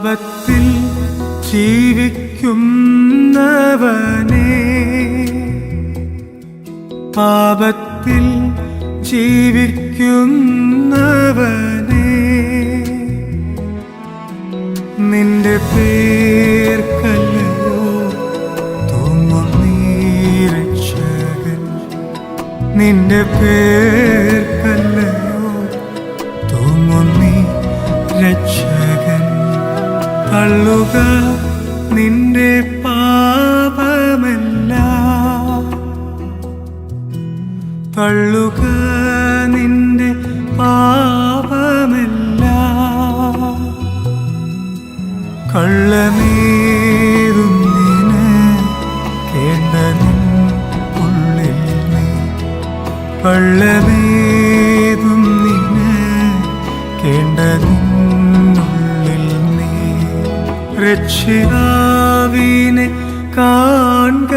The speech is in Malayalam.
പാപത്തിൽ ജീവിക്കുന്നവനെ. പാപത്തിൽ ജീവിക്കുന്നവനെ. നിന്റെ പേർക്കല്ലയോ തോന്നുന്നീരക്ഷകൻ നിന്റെ പേർക്കല്ലയോ നീ രക്ഷകൻ. തള്ളുക നിന്റെ പാപമല്ല. തള്ളുക നിന്റെ പാപമല്ല. കള്ളമേറുന്നിന് കേണ്ട നിൻ ഉള്ളിൽ നീ. കള്ളമേതുന്നിന് കേണ്ട രക്ഷിതാവിനെ കാണുക